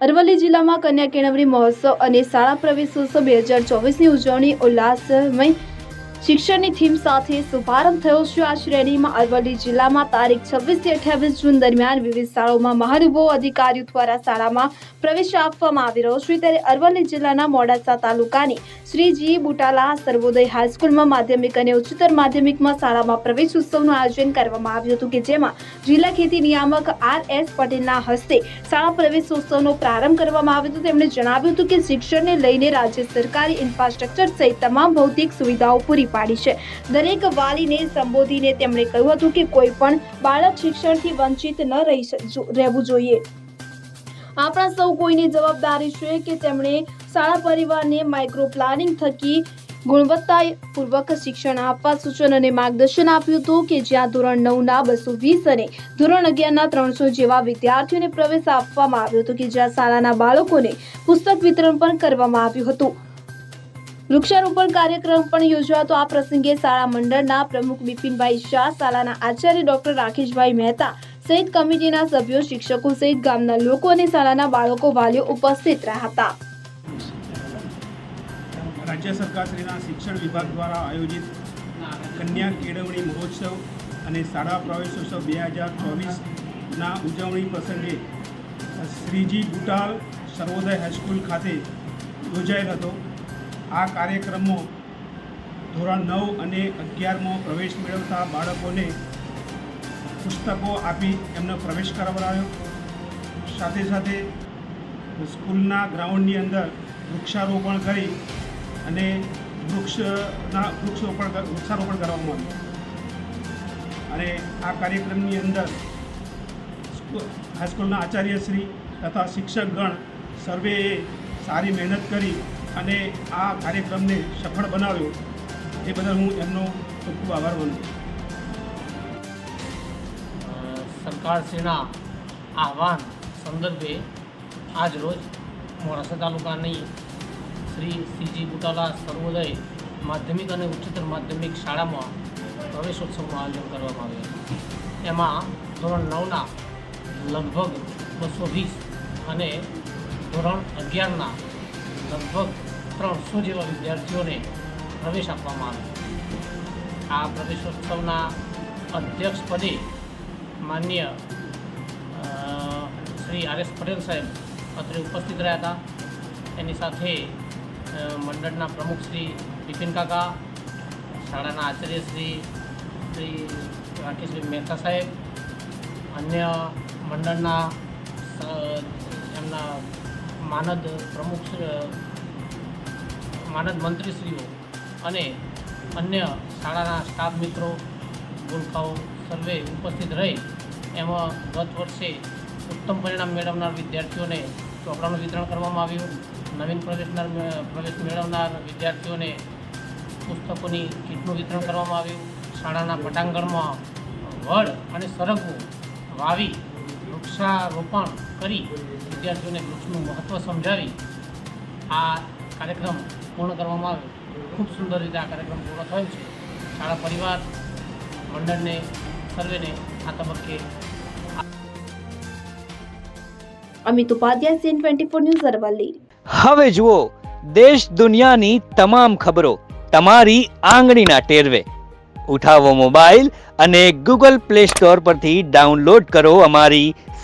અરવલ્લી જિલ્લામાં કન્યા કેળવણી મહોત્સવ અને શાળા પ્રવેશોત્સવ બે હજાર ચોવીસની ઉજવણી ઉલ્લાસમય શિક્ષણની થીમ સાથે શુભારંભ થયો છે. આ શ્રેણીમાં અરવલ્લી જિલ્લામાં તારીખ છવ્વીસથી અઠ્યાવીસ જૂન દરમિયાન વિવિધ શાળાઓમાં મહાનુભવો અધિકારીઓ દ્વારા શાળામાં પ્રવેશ આપવામાં આવી રહ્યો છે. ત્યારે અરવલ્લી જિલ્લાના મોડાસા તાલુકાની શ્રીજી બુટાલા સર્વોદય હાઈસ્કૂલમાં માધ્યમિક અને ઉચ્ચતર માધ્યમિકમાં શાળામાં પ્રવેશ ઉત્સવનું આયોજન કરવામાં આવ્યું હતું કે જેમાં જિલ્લા ખેતી નિયામક આર એસ પટેલના હસ્તે શાળા પ્રવેશ ઉત્સવનો પ્રારંભ કરવામાં આવ્યો હતો. તેમણે જણાવ્યું હતું કે શિક્ષણને લઈને રાજ્ય સરકારી ઇન્ફ્રાસ્ટ્રક્ચર સહિત તમામ ભૌતિક સુવિધાઓ પૂરી પાડી છે. દરેક વાલીને સંબોધીને તેમણે કહ્યું હતું કે કોઈ પણ બાળક શિક્ષણથી વંચિત ન રહી રહેવું જોઈએ. આપણા સૌ કોઈની જવાબદારી છે કે તેમણે શાળા પરિવારને માઇક્રો પ્લાનિંગ થકી ગુણવત્તાપૂર્વક શિક્ષણ આપવા સૂચન અને માર્ગદર્શન આપ્યું હતું કે જ્યાં ધોરણ નવના બસો વીસ અને ધોરણ અગિયારના ત્રણસો જેવા વિદ્યાર્થીઓને પ્રવેશ આપવામાં આવ્યો હતો કે જ્યાં શાળાના બાળકોને પુસ્તક વિતરણ પણ કરવામાં આવ્યું હતું. વૃક્ષારોપણ કાર્યક્રમ પણ યોજાતો આ પ્રસંગે શાળા મંડળના પ્રમુખ બિપિનભાઈ શાહ, શાળાના આચાર્ય ડોક્ટર રાકેશભાઈ મહેતા સહિત કમિટીના સભ્યો, શિક્ષકો સહિત ગામના લોકો અને શાળાના બાળકો વાલીઓ ઉપસ્થિત રહ્યા હતા. રાજ્ય સરકારશ્રીના શિક્ષણ વિભાગ દ્વારા આયોજિત કન્યા કેળવણી મહોત્સવ અને શાળા પ્રવેશોત્સવ બે હજાર ચોવીસના ઉજવણી પ્રસંગે શ્રીજી ગુટાલ સર્વોદય હાઈસ્કૂલ ખાતે યોજાયેલ હતો. આ કાર્યક્રમમાં ધોરણ નવ અને અગિયારમાં પ્રવેશ મેળવતા બાળકોને પુસ્તકો આપી એમનો પ્રવેશ કરાવડાયો. સાથે સાથે સ્કૂલના ગ્રાઉન્ડની અંદર વૃક્ષારોપણ કરી અને વૃક્ષના વૃક્ષરોપણ વૃક્ષારોપણ કરવામાં આવ્યું. અને આ કાર્યક્રમની અંદર સ્કૂ- હાઈસ્કૂલના આચાર્યશ્રી તથા શિક્ષકગણ સર્વેએ સારી મહેનત કરી અને આ કાર્યક્રમને સફળ બનાવ્યો, એ બદલ હું એમનો ખૂબ ખૂબ આભાર માનું સરકારશ્રીના આહવાન સંદર્ભે આજ રોજ મોડાસા તાલુકાની શ્રી સીજી બુટાલા સર્વોદય માધ્યમિક અને ઉચ્ચતર માધ્યમિક શાળામાં પ્રવેશોત્સવનું આયોજન કરવામાં આવ્યું એમાં ધોરણ નવના લગભગ બસો વીસ અને ધોરણ અગિયારના લગભગ ત્રણસો જેવા વિદ્યાર્થીઓને પ્રવેશ આપવામાં આવ્યો. આ પ્રવેશોત્સવના અધ્યક્ષપદે માન્ય શ્રી આર એસ પટેલ સાહેબ અત્રે ઉપસ્થિત રહ્યા હતા. એની સાથે મંડળના પ્રમુખ શ્રી બિપિન કાકા, શાળાના આચાર્ય શ્રી શ્રી રાકેશભાઈ મહેતા સાહેબ, અન્ય મંડળના એમના માનદ પ્રમુખ માનદ મંત્રીશ્રીઓ અને અન્ય શાળાના સ્ટાફ મિત્રો ગુલખાઓ સર્વે ઉપસ્થિત રહી એમાં ગત વર્ષે ઉત્તમ પરિણામ મેળવનાર વિદ્યાર્થીઓને ચોપડાનું વિતરણ કરવામાં આવ્યું. નવીન પ્રવેશનાર પ્રવેશ મેળવનાર વિદ્યાર્થીઓને પુસ્તકોની કીટનું વિતરણ કરવામાં આવ્યું. શાળાના પટાંગણમાં વડ અને સરગવું વાવી વૃક્ષારોપણ કરી વિદ્યાર્થીઓને વૃક્ષનું મહત્ત્વ સમજાવી આ કાર્યક્રમ પૂર્ણ કરવામાં આવ્યો. ખૂબ સુંદર રીતે આ કાર્યક્રમ પૂર્ણ થયો છે. શાળા પરિવાર મંડળને સર્વેને આ તબક્કે Amit Upadhyay CN twenty four news Aravalli. હવે જુઓ દેશ દુનિયાની તમામ ખબરો તમારી આંગળીના ટેરવે. ઉઠાવો મોબાઈલ અને ગૂગલ પ્લે સ્ટોર પરથી ડાઉનલોડ કરો અમારી